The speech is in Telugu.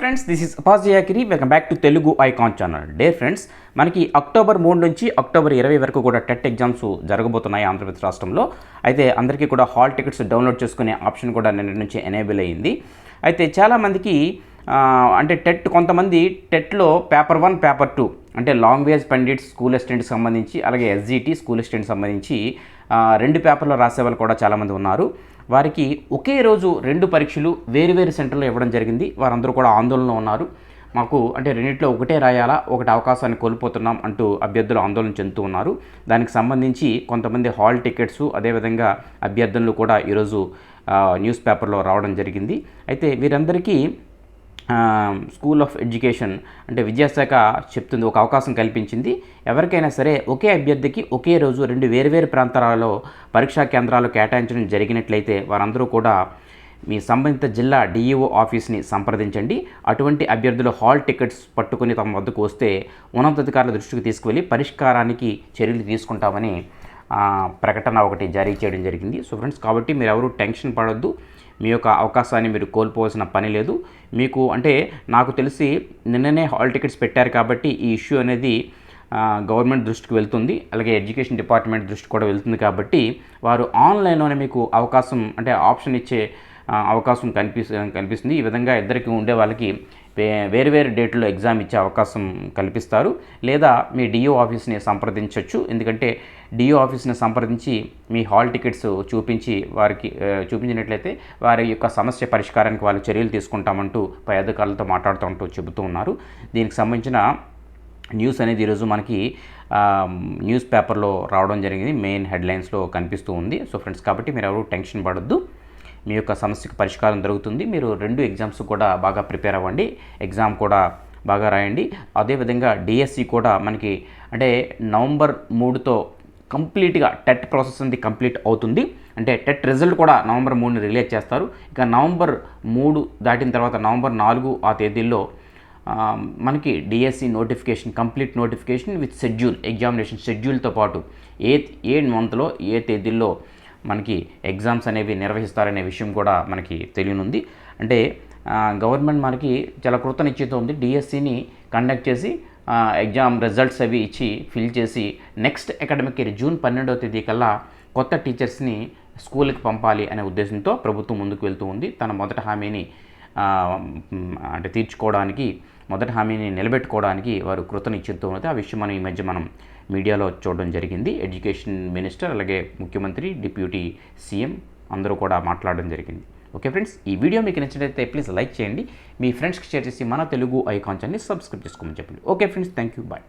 Friends this is అపాజియాకిరి welcome back to Telugu icon channel day friends మనకి అక్టోబర్ మూడు నుంచి అక్టోబర్ ఇరవై వరకు కూడా టెట్ ఎగ్జామ్స్ జరగబోతున్నాయి ఆంధ్రప్రదేశ్ రాష్ట్రంలో. అయితే అందరికీ కూడా హాల్ టికెట్స్ డౌన్లోడ్ చేసుకునే ఆప్షన్ కూడా నిన్న నుంచి ఎనేబుల్ అయ్యింది అయితే చాలామందికి అంటే టెట్ కొంతమంది టెట్లో పేపర్ వన్ పేపర్ టూ అంటే లాంగ్వేజ్ పండిట్స్ స్కూల్ అసిస్టెంట్కి సంబంధించి అలాగే ఎస్జిటి స్కూల్ అసిస్టెంట్ సంబంధించి రెండు పేపర్లో రాసే వాళ్ళు కూడా చాలామంది ఉన్నారు. వారికి ఒకే రోజు రెండు పరీక్షలు వేరు వేరు సెంటర్లో ఇవ్వడం జరిగింది. వారందరూ కూడా ఆందోళనలో ఉన్నారు. మాకు అంటే రెండింటిలో ఒకటే రాయాలా ఒకటి అవకాశాన్ని కోల్పోతున్నాం అంటూ అభ్యర్థులు ఆందోళన చెందుతూ ఉన్నారు. దానికి సంబంధించి కొంతమంది హాల్ టికెట్స్ అదేవిధంగా అభ్యర్థులు కూడా ఈరోజు న్యూస్ పేపర్లో రావడం జరిగింది. అయితే వీరందరికీ స్కూల్ ఆఫ్ ఎడ్యుకేషన్ అంటే విద్యాశాఖ చెప్తుంది ఒక అవకాశం కల్పించింది. ఎవరికైనా సరే ఒకే అభ్యర్థికి ఒకే రోజు రెండు వేరువేరు ప్రాంతాలలో పరీక్షా కేంద్రాలు కేటాయించడం జరిగినట్లయితే వారందరూ కూడా మీ సంబంధిత జిల్లా డిఈఓ ఆఫీస్ని సంప్రదించండి. అటువంటి అభ్యర్థులు హాల్ టికెట్స్ పట్టుకుని తమ వద్దకు వస్తే ఉన్నతాధికారుల దృష్టికి తీసుకువెళ్ళి పరిష్కారానికి చర్యలు తీసుకుంటామని ప్రకటన ఒకటి జారీ చేయడం జరిగింది. సో ఫ్రెండ్స్ కాబట్టి మీరు ఎవరు టెన్షన్ పడొద్దు. మీ యొక్క అవకాశాన్ని మీరు కోల్పోవాల్సిన పని లేదు. మీకు అంటే నాకు తెలిసి నిన్ననే హాల్ టికెట్స్ పెట్టారు కాబట్టి ఈ ఇష్యూ అనేది గవర్నమెంట్ దృష్టికి వెళ్తుంది. అలాగే ఎడ్యుకేషన్ డిపార్ట్మెంట్ దృష్టి కూడా వెళ్తుంది కాబట్టి వారు ఆన్లైన్లోనే మీకు అవకాశం అంటే ఆప్షన్ ఇచ్చే అవకాశం కనిపి కనిపిస్తుంది. ఈ విధంగా ఇద్దరికి ఉండే వాళ్ళకి వే- డేట్లో ఎగ్జామ్ ఇచ్చే అవకాశం కల్పిస్తారు. లేదా మీ డిఓ ఆఫీస్ని సంప్రదించవచ్చు ఎందుకంటే డిఓ ఆఫీస్ని సంప్రదించి మీ హాల్ టికెట్స్ చూపించి వారికి చూపించినట్లయితే వారి యొక్క సమస్య పరిష్కారానికి వాళ్ళు చర్యలు తీసుకుంటామంటూ పై అధికారులతో మాట్లాడుతూ చెబుతూ ఉన్నారు. దీనికి సంబంధించిన న్యూస్ అనేది ఈరోజు మనకి న్యూస్ పేపర్లో రావడం జరిగింది. మెయిన్ హెడ్లైన్స్లో కనిపిస్తూ ఉంది. సో ఫ్రెండ్స్ కాబట్టి మీరు ఎవరు టెన్షన్ పడొద్దు. మీ యొక్క సమస్యకు పరిష్కారం దొరుకుతుంది. మీరు రెండు ఎగ్జామ్స్ కూడా బాగా ప్రిపేర్ అవ్వండి. ఎగ్జామ్ కూడా బాగా రాయండి. అదేవిధంగా డిఎస్సి కూడా మనకి అంటే నవంబర్ మూడుతో కంప్లీట్గా టెట్ ప్రాసెస్ అనేది కంప్లీట్ అవుతుంది. అంటే టెట్ రిజల్ట్ కూడా నవంబర్ మూడుని రిలీజ్ చేస్తారు. ఇక నవంబర్ మూడు దాటిన తర్వాత నవంబర్ నాలుగు ఆ తేదీల్లో మనకి DSC notification complete notification with schedule examination షెడ్యూల్తో పాటు ఏ ఏ మంత్లో ఏ తేదీల్లో మనకి ఎగ్జామ్స్ అనేవి నిర్వహిస్తారనే విషయం కూడా మనకి తెలియనుంది. అంటే గవర్నమెంట్ మనకి చాలా కృత ఉంది. డిఎస్సిని కండక్ట్ చేసి ఎగ్జామ్ రిజల్ట్స్ అవి ఇచ్చి ఫిల్ చేసి నెక్స్ట్ అకాడమిక్ ఇయర్ జూన్ పన్నెండవ తేదీ కల్లా కొత్త టీచర్స్ని స్కూల్కి పంపాలి అనే ఉద్దేశంతో ప్రభుత్వం ముందుకు వెళ్తూ ఉంది. తన మొదటి హామీని అంటే తీర్చుకోవడానికి మొదటి హామీని నిలబెట్టుకోవడానికి వారు కృతనిశ్చితతో ఉన్నది. ఆ విషయం మనం ఈ మధ్య మనం మీడియాలో చూడడం జరిగింది. ఎడ్యుకేషన్ మినిస్టర్ అలాగే ముఖ్యమంత్రి డిప్యూటీ సీఎం అందరూ కూడా మాట్లాడడం జరిగింది. ఓకే ఫ్రెండ్స్ ఈ వీడియో మీకు నచ్చినట్లయితే ప్లీజ్ లైక్ చేయండి. మీ ఫ్రెండ్స్కి షేర్ చేసి మన తెలుగు ఐకాన్ ఛానల్ని సబ్స్క్రైబ్ చేసుకోమని చెప్పండి. Okay friends thank you bye